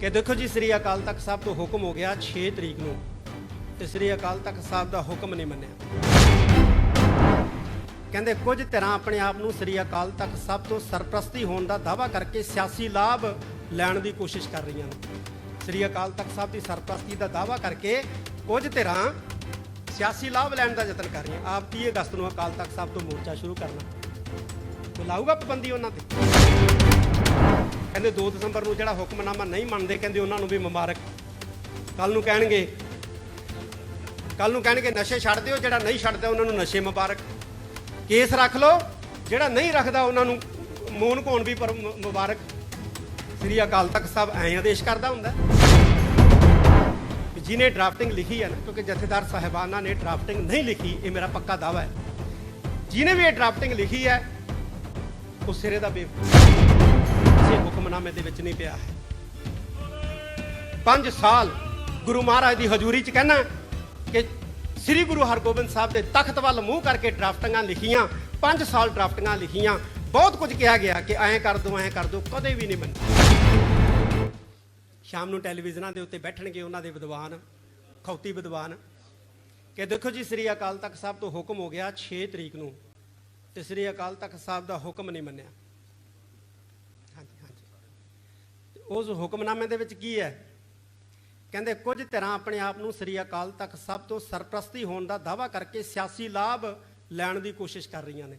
ਕਿ ਦੇਖੋ ਜੀ, ਸ੍ਰੀ ਅਕਾਲ ਤਖਤ ਸਾਹਿਬ ਤੋਂ ਹੁਕਮ ਹੋ ਗਿਆ 6 ਤਰੀਕ ਨੂੰ। ਤੇ ਸ੍ਰੀ ਅਕਾਲ ਤਖਤ ਸਾਹਿਬ ਦਾ ਹੁਕਮ ਨਹੀਂ ਮੰਨਿਆ। ਕਹਿੰਦੇ ਕੁਝ ਤਰ੍ਹਾਂ ਆਪਣੇ ਆਪ ਨੂੰ ਸ੍ਰੀ ਅਕਾਲ ਤਖਤ ਸਾਹਿਬ ਤੋਂ ਸਰਪ੍ਰਸਤੀ ਹੋਣ ਦਾ ਦਾਵਾ ਕਰਕੇ ਸਿਆਸੀ ਲਾਭ ਲੈਣ ਦੀ ਕੋਸ਼ਿਸ਼ ਕਰ ਰਹੀਆਂ ਨੇ। ਸ੍ਰੀ ਅਕਾਲ ਤਖਤ ਸਾਹਿਬ ਦੀ ਸਰਪ੍ਰਸਤੀ ਦਾ ਦਾਵਾ ਕਰਕੇ ਕੁਝ ਤਰ੍ਹਾਂ ਸਿਆਸੀ ਲਾਭ ਲੈਣ ਦਾ ਯਤਨ ਕਰ ਰਹੀਆਂ। ਆਪ 30 ਅਗਸਤ ਨੂੰ ਅਕਾਲ ਤਖਤ ਸਾਹਿਬ ਤੋਂ ਮੋਰਚਾ ਸ਼ੁਰੂ ਕਰਨਾ। ਲਾਊਗਾ ਪਾਬੰਦੀ ਉਹਨਾਂ ਤੇ? ਕਹਿੰਦੇ 2 ਦਸੰਬਰ ਨੂੰ ਜਿਹੜਾ ਹੁਕਮਨਾਮਾ ਨਹੀਂ ਮੰਨਦੇ, ਕਹਿੰਦੇ ਉਹਨਾਂ ਨੂੰ ਵੀ ਮੁਬਾਰਕ। ਕੱਲ ਨੂੰ ਕਹਿਣਗੇ। ਕੱਲ ਨੂੰ ਕਹਿਣਗੇ, ਨਸ਼ੇ ਛੱਡ ਦਿਓ, ਜਿਹੜਾ ਨਹੀਂ ਛੱਡਦਾ ਉਹਨਾਂ ਨੂੰ ਨਸ਼ੇ ਮੁਬਾਰਕ। ਕੇਸ ਰੱਖ ਲਓ, ਜਿਹੜਾ ਨਹੀਂ ਰੱਖਦਾ ਉਹਨਾਂ ਨੂੰ ਮੂਨ ਕੋਣ ਵੀ ਪਰ ਮੁਬਾਰਕ। ਸ੍ਰੀ ਅਕਾਲ ਤਖਤ ਸਾਹਿਬ ਐਂ ਆਦੇਸ਼ ਕਰਦਾ ਹੁੰਦਾ। ਕਿ ਜਿਹਨੇ ਡਰਾਫਟਿੰਗ ਲਿਖੀ ਹੈ ਨਾ, ਕਿਉਂਕਿ ਜਥੇਦਾਰ ਸਾਹਿਬਾਨਾਂ ਨੇ ਡਰਾਫਟਿੰਗ ਨਹੀਂ ਲਿਖੀ, ਇਹ ਮੇਰਾ ਪੱਕਾ ਦਾਵਾ ਹੈ। ਜਿਹਨੇ ਵੀ ਇਹ ਡਰਾਫਟਿੰਗ ਲਿਖੀ ਹੈ, ਉਹ ਸਿਰੇ ਦਾ ਬੇਵਕੂਫ। ਕਿਸੇ ਹੁਕਮਨਾਮੇ ਦੇ ਵਿੱਚ ਨਹੀਂ ਪਿਆ ਹੈ। 5 ਸਾਲ ਗੁਰੂ ਮਹਾਰਾਜ ਦੀ ਹਜ਼ੂਰੀ 'ਚ ਕਹਿਣਾ ਕਿ ਸ੍ਰੀ ਗੁਰੂ ਹਰਗੋਬਿੰਦ ਸਾਹਿਬ ਦੇ ਤਖਤ ਵੱਲ ਮੂੰਹ ਕਰਕੇ ਡਰਾਫਟਾਂ ਲਿਖੀਆਂ 5 ਸਾਲ ਡਰਾਫਟਾਂ ਲਿਖੀਆਂ। ਬਹੁਤ ਕੁਝ ਕਿਹਾ ਗਿਆ ਕਿ ਐਂ ਕਰ ਦੋ, ਐਂ ਕਰ ਦੋ, ਕਦੇ ਵੀ ਨਹੀਂ ਮੰਨੀ ਸ਼ਾਮ ਨੂੰ ਟੈਲੀਵਿਜ਼ਨਾਂ ਦੇ ਉੱਤੇ ਬੈਠਣਗੇ ਉਹਨਾਂ ਦੇ ਵਿਦਵਾਨ, ਖੌਤੀ ਵਿਦਵਾਨ, ਕਿ ਦੇਖੋ ਜੀ, ਸ੍ਰੀ ਅਕਾਲ ਤਖਤ ਸਾਹਿਬ ਤੋਂ ਹੁਕਮ ਹੋ ਗਿਆ 6 ਤਰੀਕ ਨੂੰ, ਤੇ ਸ੍ਰੀ ਅਕਾਲ ਤਖਤ ਸਾਹਿਬ ਦਾ ਹੁਕਮ ਨਹੀਂ ਮੰਨਿਆ। ਉਸ ਹੁਕਮਨਾਮੇ ਦੇ ਵਿੱਚ ਕੀ ਹੈ? ਕਹਿੰਦੇ, ਕੁਝ ਧਿਰਾਂ ਆਪਣੇ ਆਪ ਨੂੰ ਸ੍ਰੀ ਅਕਾਲ ਤਖਤ ਸਾਹਿਬ ਤੋਂ ਸਰਪ੍ਰਸਤੀ ਹੋਣ ਦਾ ਦਾਵਾ ਕਰਕੇ ਸਿਆਸੀ ਲਾਭ ਲੈਣ ਦੀ ਕੋਸ਼ਿਸ਼ ਕਰ ਰਹੀਆਂ ਨੇ।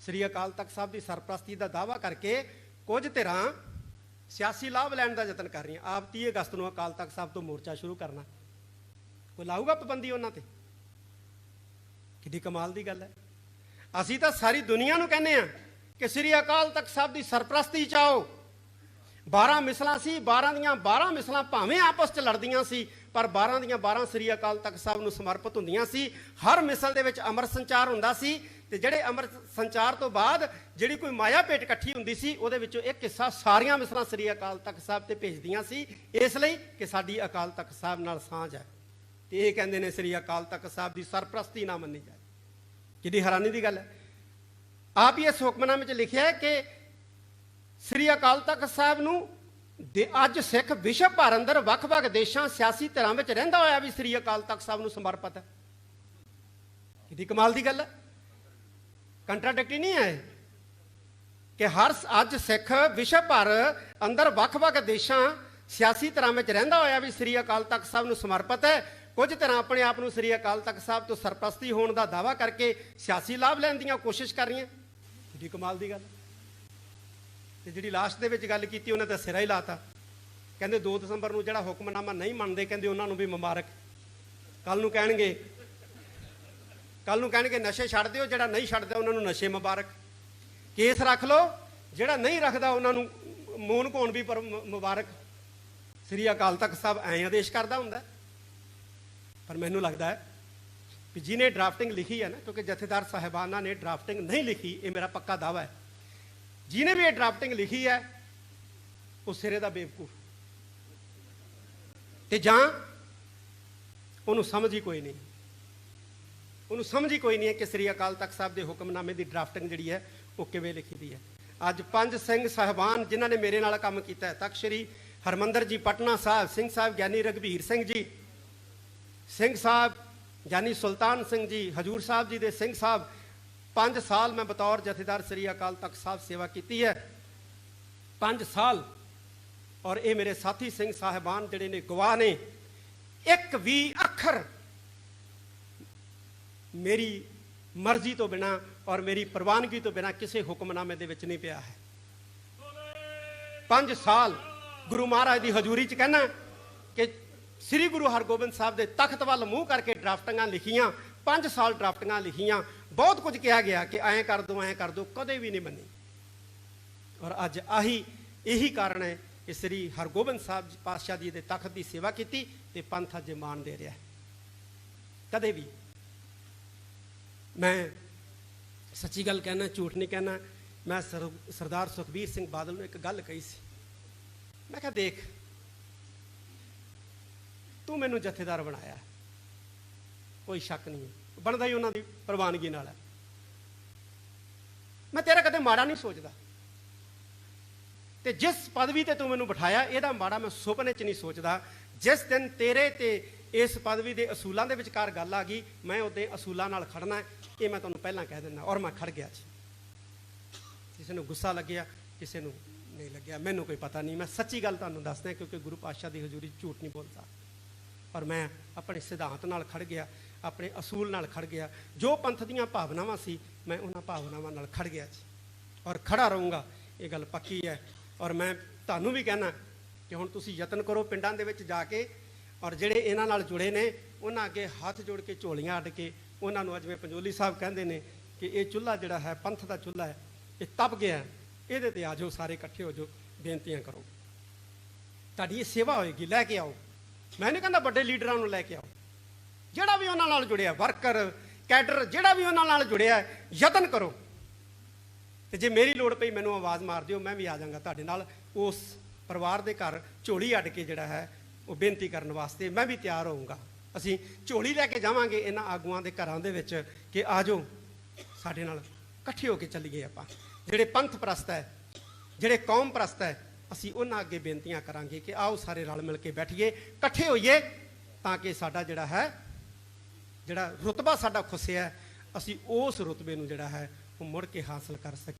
ਸ੍ਰੀ ਅਕਾਲ ਤਖਤ ਸਾਹਿਬ ਦੀ ਸਰਪ੍ਰਸਤੀ ਦਾ ਦਾਵਾ ਕਰਕੇ ਕੁਝ ਧਿਰਾਂ ਸਿਆਸੀ ਲਾਭ ਲੈਣ ਦਾ ਯਤਨ ਕਰ ਰਹੀਆਂ। ਆਪ 30 ਅਗਸਤ ਨੂੰ ਅਕਾਲ ਤਖਤ ਸਾਹਿਬ ਤੋਂ ਮੋਰਚਾ ਸ਼ੁਰੂ ਕਰਨਾ। ਕੋਈ ਲਾਊਗਾ ਪਾਬੰਦੀ ਉਹਨਾਂ ਤੇ? ਕਿੱਡੀ ਕਮਾਲ ਦੀ ਗੱਲ ਹੈ। ਅਸੀਂ ਤਾਂ ਸਾਰੀ ਦੁਨੀਆ ਨੂੰ ਕਹਿੰਦੇ ਆ ਕਿ ਸ੍ਰੀ ਅਕਾਲ ਤਖਤ ਸਾਹਿਬ ਦੀ ਸਰਪ੍ਰਸਤੀ ਚਾਓ 12 ਮਿਸਲਾਂ ਸੀ 12 ਦੀਆਂ 12 ਮਿਸਲਾਂ ਭਾਵੇਂ ਆਪਸ 'ਚ ਲੜਦੀਆਂ ਸੀ, ਪਰ 12 ਦੀਆਂ 12 ਸ੍ਰੀ ਅਕਾਲ ਤਖਤ ਸਾਹਿਬ ਨੂੰ ਸਮਰਪਿਤ ਹੁੰਦੀਆਂ ਸੀ। ਹਰ ਮਿਸਲ ਦੇ ਵਿੱਚ ਅਮਰ ਸੰਚਾਰ ਹੁੰਦਾ ਸੀ ਤੇ ਜਿਹੜੇ ਅਮਰ ਸੰਚਾਰ ਤੋਂ ਬਾਅਦ ਜਿਹੜੀ ਕੋਈ ਮਾਇਆ ਭੇਟ ਇਕੱਠੀ ਹੁੰਦੀ ਸੀ, ਉਹਦੇ ਵਿੱਚੋਂ ਇੱਕ ਹਿੱਸਾ ਸਾਰੀਆਂ ਮਿਸਲਾਂ ਸ੍ਰੀ ਅਕਾਲ ਤਖਤ ਸਾਹਿਬ ਤੇ ਭੇਜਦੀਆਂ ਸੀ, ਇਸ ਲਈ ਕਿ ਸਾਡੀ ਅਕਾਲ ਤਖਤ ਸਾਹਿਬ ਨਾਲ ਸਾਂਝ ਹੈ। ਤੇ ਇਹ ਕਹਿੰਦੇ ਨੇ ਸ੍ਰੀ ਅਕਾਲ ਤਖਤ ਸਾਹਿਬ ਦੀ ਸਰਪ੍ਰਸਤੀ ਨਾ ਮੰਨੀ ਜਾਏ। ਕਿੱਡੀ ਹੈਰਾਨੀ ਦੀ ਗੱਲ ਹੈ? ਆਪ ਹੀ ਇਸ ਹੁਕਮਨਾਮੇ ਵਿੱਚ ਲਿਖਿਆ ਹੈ ਕਿ ਸ੍ਰੀ ਅਕਾਲ ਤਖਤ ਸਾਹਿਬ ਨੂੰ ਦੇ ਅੱਜ ਸਿੱਖ ਵਿਸ਼ਵ ਭਰ ਅੰਦਰ ਵੱਖ-ਵੱਖ ਦੇਸ਼ਾਂ, ਸਿਆਸੀ ਧਿਰਾਂ ਵਿੱਚ ਰਹਿੰਦਾ ਹੋਇਆ ਵੀ ਸ੍ਰੀ ਅਕਾਲ ਤਖਤ ਸਾਹਿਬ ਨੂੰ ਸਮਰਪਿਤ ਹੈ। ਕਿਹਦੀ ਕਮਾਲ ਦੀ ਗੱਲ ਹੈ? ਕੰਟਰਾਡਿਕਟਰੀ ਨਹੀਂ ਹੈ ਕਿ ਹਰ ਅੱਜ ਸਿੱਖ ਵਿਸ਼ਵ ਭਰ ਅੰਦਰ ਵੱਖ-ਵੱਖ ਦੇਸ਼ਾਂ, ਸਿਆਸੀ ਧਿਰਾਂ ਵਿੱਚ ਰਹਿੰਦਾ ਹੋਇਆ ਵੀ ਸ੍ਰੀ ਅਕਾਲ ਤਖਤ ਸਾਹਿਬ ਨੂੰ ਸਮਰਪਿਤ ਹੈ। ਕੁਝ ਧਿਰਾਂ ਆਪਣੇ ਆਪ ਨੂੰ ਸ੍ਰੀ ਅਕਾਲ ਤਖਤ ਸਾਹਿਬ ਤੋਂ ਸਰਪ੍ਰਸਤੀ ਹੋਣ ਦਾ ਦਾਵਾ ਕਰਕੇ ਸਿਆਸੀ ਲਾਭ ਲੈਣ ਦੀਆਂ ਕੋਸ਼ਿਸ਼ ਕਰ ਰਹੀਆਂ। ਕਿਹਦੀ ਕਮਾਲ ਦੀ ਗੱਲ ਤੇ ਜਿਹੜੀ ਲਾਸਟ ਦੇ ਵਿੱਚ ਗੱਲ ਕੀਤੀ, ਉਹਨਾਂ ਦਾ ਸਿਰਾ ਹੀ ਲਾਤਾ। ਕਹਿੰਦੇ 2 ਦਸੰਬਰ ਨੂੰ ਜਿਹੜਾ ਹੁਕਮਨਾਮਾ ਨਹੀਂ ਮੰਨਦੇ, ਕਹਿੰਦੇ ਉਹਨਾਂ ਨੂੰ ਵੀ ਮੁਬਾਰਕ। ਕੱਲ ਨੂੰ ਕਹਿਣਗੇ। ਕੱਲ ਨੂੰ ਕਹਿਣਗੇ, ਨਸ਼ੇ ਛੱਡ ਦਿਓ, ਜਿਹੜਾ ਨਹੀਂ ਛੱਡਦਾ ਉਹਨਾਂ ਨੂੰ ਨਸ਼ੇ ਮੁਬਾਰਕ। ਕੇਸ ਰੱਖ ਲਓ, ਜਿਹੜਾ ਨਹੀਂ ਰੱਖਦਾ ਉਹਨਾਂ ਨੂੰ ਮੂਨ ਕੋਣ ਵੀ ਪਰ ਮੁਬਾਰਕ। ਸ੍ਰੀ ਅਕਾਲ ਤਖਤ ਸਾਹਿਬ ਐਂ ਆਦੇਸ਼ ਕਰਦਾ ਹੁੰਦਾ। ਪਰ ਮੈਨੂੰ ਲੱਗਦਾ ਹੈ ਕਿ ਜਿਹਨੇ ਡਰਾਫਟਿੰਗ ਲਿਖੀ ਹੈ ਨਾ, ਕਿਉਂਕਿ ਜਥੇਦਾਰ ਸਾਹਿਬਾਨਾਂ ਨੇ ਡਰਾਫਟਿੰਗ ਨਹੀਂ ਲਿਖੀ, ਇਹ ਮੇਰਾ ਪੱਕਾ ਦਾਵਾ ਹੈ। ਜਿਹਨੇ ਵੀ ਇਹ ਡਰਾਫਟਿੰਗ ਲਿਖੀ ਹੈ, ਉਹ ਸਿਰੇ ਦਾ ਬੇਵਕੂਫ। ਤੇ ਜਾਂ ਉਹਨੂੰ ਸਮਝ ਹੀ ਕੋਈ ਨਹੀਂ। ਉਹਨੂੰ ਸਮਝ ਹੀ ਕੋਈ ਨਹੀਂ ਹੈ ਕਿ ਸ੍ਰੀ ਅਕਾਲ ਤਖਤ ਸਾਹਿਬ ਦੇ ਹੁਕਮਨਾਮੇ ਦੀ ਡਰਾਫਟਿੰਗ ਜਿਹੜੀ ਹੈ, ਉਹ ਕਿਵੇਂ ਲਿਖੀ ਦੀ ਹੈ। ਅੱਜ ਪੰਜ ਸਿੰਘ ਸਾਹਿਬਾਨ ਜਿਨ੍ਹਾਂ ਨੇ ਮੇਰੇ ਨਾਲ ਕੰਮ ਕੀਤਾ ਹੈ, ਤਖਤ ਸ੍ਰੀ ਹਰਮੰਦਰ ਜੀ, ਪਟਨਾ ਸਾਹਿਬ, ਸਿੰਘ ਸਾਹਿਬ ਗਿਆਨੀ ਰਗਵੀਰ ਸਿੰਘ ਜੀ, ਸਿੰਘ ਸਾਹਿਬ ਗਿਆਨੀ ਸੁਲਤਾਨ ਸਿੰਘ ਜੀ, ਹਜੂਰ ਸਾਹਿਬ ਜੀ ਦੇ ਸਿੰਘ ਸਾਹਿਬ 5 ਸਾਲ ਮੈਂ ਬਤੌਰ ਜਥੇਦਾਰ ਸ੍ਰੀ ਅਕਾਲ ਤਖਤ ਸਾਹਿਬ ਸੇਵਾ ਕੀਤੀ ਹੈ। 5 ਸਾਲ ਔਰ ਇਹ ਮੇਰੇ ਸਾਥੀ ਸਿੰਘ ਸਾਹਿਬਾਨ ਜਿਹੜੇ ਨੇ ਗਵਾਹ ਨੇ, ਇੱਕ ਵੀ ਅੱਖਰ ਮੇਰੀ ਮਰਜ਼ੀ ਤੋਂ ਬਿਨਾ ਔਰ ਮੇਰੀ ਪ੍ਰਵਾਨਗੀ ਤੋਂ ਬਿਨਾ ਕਿਸੇ ਹੁਕਮਨਾਮੇ ਦੇ ਵਿੱਚ ਨਹੀਂ ਪਿਆ ਹੈ। 5 ਸਾਲ ਗੁਰੂ ਮਹਾਰਾਜ ਦੀ ਹਜ਼ੂਰੀ 'ਚ ਕਹਿਣਾ ਕਿ ਸ੍ਰੀ ਗੁਰੂ ਹਰਗੋਬਿੰਦ ਸਾਹਿਬ ਦੇ ਤਖਤ ਵੱਲ ਮੂੰਹ ਕਰਕੇ ਡਰਾਫਟਿੰਗਾਂ ਲਿਖੀਆਂ 5 ਸਾਲ ਡਰਾਫਟਾਂ ਲਿਖੀਆਂ ਬਹੁਤ ਕੁਝ ਕਿਹਾ ਗਿਆ ਕਿ ਐਂ ਕਰ ਦੋ, ਐਂ ਕਰ ਦੋ, ਕਦੇ ਵੀ ਨਹੀਂ ਮੰਨੀ। ਔਰ ਅੱਜ ਆਹੀ, ਇਹੀ ਕਾਰਨ ਹੈ ਕਿ ਸ੍ਰੀ ਹਰਗੋਬਿੰਦ ਸਾਹਿਬ ਪਾਤਸ਼ਾਹ ਜੀ ਦੇ ਤਖਤ ਦੀ ਸੇਵਾ ਕੀਤੀ ਤੇ ਪੰਥ ਅੱਜ ਮਾਣ ਦੇ ਰਿਹਾ ਕਦੇ ਵੀ। ਮੈਂ ਸੱਚੀ ਗੱਲ ਕਹਿਣਾ, ਝੂਠ ਨਹੀਂ ਕਹਿਣਾ, ਮੈਂ ਸਰ- ਸਰਦਾਰ ਸੁਖਬੀਰ ਸਿੰਘ ਬਾਦਲ ਨੂੰ ਇੱਕ ਗੱਲ ਕਹੀ ਸੀ। ਮੈਂ ਕਿਹਾ, ਦੇਖ, ਤੂੰ ਮੈਨੂੰ ਜਥੇਦਾਰ ਬਣਾਇਆ। ਕੋਈ ਸ਼ੱਕ ਨਹੀਂ। ਬਣਦਾ ਹੀ ਉਹਨਾਂ ਦੀ ਪ੍ਰਵਾਨਗੀ ਨਾਲ ਹੈ। ਮੈਂ ਤੇਰਾ ਕਦੇ ਮਾੜਾ ਨਹੀਂ ਸੋਚਦਾ। ਤੇ ਜਿਸ ਪਦਵੀ ਤੇ ਤੂੰ ਮੈਨੂੰ ਬਿਠਾਇਆ, ਇਹਦਾ ਮਾੜਾ ਮੈਂ ਸੁਪਨੇ 'ਚ ਨਹੀਂ ਸੋਚਦਾ। ਜਿਸ ਦਿਨ ਤੇਰੇ ਤੇ ਇਸ ਪਦਵੀ ਦੇ ਅਸੂਲਾਂ ਦੇ ਵਿਚਕਾਰ ਗੱਲ ਆ ਗਈ, ਮੈਂ ਉਹਦੇ ਅਸੂਲਾਂ ਨਾਲ ਖੜਨਾ ਇਹ ਮੈਂ ਤੁਹਾਨੂੰ ਪਹਿਲਾਂ ਕਹਿ ਦਿੰਦਾ, ਔਰ ਮੈਂ ਖੜ ਗਿਆ ਸੀ ਕਿਸੇ ਨੂੰ ਗੁੱਸਾ ਲੱਗਿਆ, ਕਿਸੇ ਨੂੰ ਨਹੀਂ ਲੱਗਿਆ, ਮੈਨੂੰ ਕੋਈ ਪਤਾ ਨਹੀਂ। ਮੈਂ ਸੱਚੀ ਗੱਲ ਤੁਹਾਨੂੰ ਦੱਸਦਾ, ਕਿਉਂਕਿ ਗੁਰੂ ਪਾਤਸ਼ਾਹ ਦੀ ਹਜ਼ੂਰੀ ਝੂਠ ਨਹੀਂ ਬੋਲਦਾ। ਪਰ ਮੈਂ ਆਪਣੇ ਸਿਧਾਂਤ ਨਾਲ ਖੜ ਗਿਆ। ਆਪਣੇ ਅਸੂਲ ਨਾਲ ਖੜ ਗਿਆ। ਜੋ ਪੰਥ ਦੀਆਂ ਭਾਵਨਾਵਾਂ ਸੀ, ਮੈਂ ਉਹਨਾਂ ਭਾਵਨਾਵਾਂ ਨਾਲ ਖੜ ਗਿਆ ਜੀ ਔਰ ਖੜਾ ਰਹੂੰਗਾ, ਇਹ ਗੱਲ ਪੱਕੀ ਹੈ। ਔਰ ਮੈਂ ਤੁਹਾਨੂੰ ਵੀ ਕਹਿਣਾ ਕਿ ਹੁਣ ਤੁਸੀਂ ਯਤਨ ਕਰੋ ਪਿੰਡਾਂ ਦੇ ਵਿੱਚ ਜਾ ਕੇ, ਔਰ ਜਿਹੜੇ ਇਹਨਾਂ ਨਾਲ ਜੁੜੇ ਨੇ, ਉਹਨਾਂ ਅੱਗੇ ਹੱਥ ਜੋੜ ਕੇ ਝੋਲੀਆਂ ਅੱਡ ਕੇ, ਉਹਨਾਂ ਨੂੰ ਅੱਜ ਮੈਂ ਪੰਜੋਲੀ ਸਾਹਿਬ ਕਹਿੰਦੇ ਨੇ ਕਿ ਇਹ ਚੁੱਲ੍ਹਾ ਜਿਹੜਾ ਹੈ, ਪੰਥ ਦਾ ਚੁੱਲ੍ਹਾ ਹੈ, ਇਹ ਤਪ ਗਿਆ ਇਹਦੇ ਤੇ ਆ ਜਾਓ ਸਾਰੇ ਇਕੱਠੇ ਹੋ ਜਾਓ ਬੇਨਤੀਆਂ ਕਰੋ। ਤੁਹਾਡੀ ਇਹ ਸੇਵਾ ਹੋਏਗੀ, ਲੈ ਕੇ ਆਓ। ਮੈਂ ਨਹੀਂ ਕਹਿੰਦਾ ਵੱਡੇ ਲੀਡਰਾਂ ਨੂੰ ਲੈ ਕੇ ਆਓ। ਵੀ ਉਹਨਾਂ ਨਾਲ ਜੁੜਿਆ, ਵਰਕਰ, ਕੈਡਰ, ਜਿਹੜਾ ਵੀ ਉਹਨਾਂ ਨਾਲ ਜੁੜਿਆ, ਯਤਨ ਕਰੋ। ਤੇ ਜੇ ਮੇਰੀ ਲੋੜ ਪਈ, ਮੈਨੂੰ ਆਵਾਜ਼ ਮਾਰ ਦਿਓ, ਮੈਂ ਵੀ ਆ ਜਾਵਾਂਗਾ ਤੁਹਾਡੇ ਨਾਲ। ਉਸ ਪਰਿਵਾਰ ਦੇ ਘਰ ਝੋਲੀ ਅੱਡ ਕੇ ਜਿਹੜਾ ਹੈ, ਉਹ ਬੇਨਤੀ ਕਰਨ ਵਾਸਤੇ ਮੈਂ ਵੀ ਤਿਆਰ ਹੋਊਂਗਾ। ਅਸੀਂ ਝੋਲੀ ਲੈ ਕੇ ਜਾਵਾਂਗੇ ਇਹਨਾਂ ਆਗੂਆਂ ਦੇ ਘਰਾਂ ਦੇ ਵਿੱਚ ਕਿ ਆਜੋ ਸਾਡੇ ਨਾਲ ਇਕੱਠੇ ਹੋ ਕੇ ਚੱਲੀਏ ਆਪਾਂ। ਜਿਹੜੇ ਪੰਥ ਪ੍ਰਸਤ ਹੈ, ਜਿਹੜੇ ਕੌਮ ਪ੍ਰਸਤ ਹੈ, ਅਸੀਂ ਉਹਨਾਂ ਅੱਗੇ ਬੇਨਤੀਆਂ ਕਰਾਂਗੇ ਕਿ ਆਓ ਸਾਰੇ ਰਲ ਮਿਲ ਕੇ ਬੈਠੀਏ, ਇਕੱਠੇ ਹੋਈਏ ਤਾਂ ਕਿ ਸਾਡਾ ਜਿਹੜਾ ਹੈ ਜਿਹੜਾ ਰੁਤਬਾ ਸਾਡਾ ਖੁੱਸਿਆ ਅਸੀਂ ਉਸ ਰੁਤਬੇ ਨੂੰ ਜਿਹੜਾ ਹੈ ਉਹ ਮੁੜ ਕੇ ਹਾਸਲ ਕਰ ਸਕੀਏ।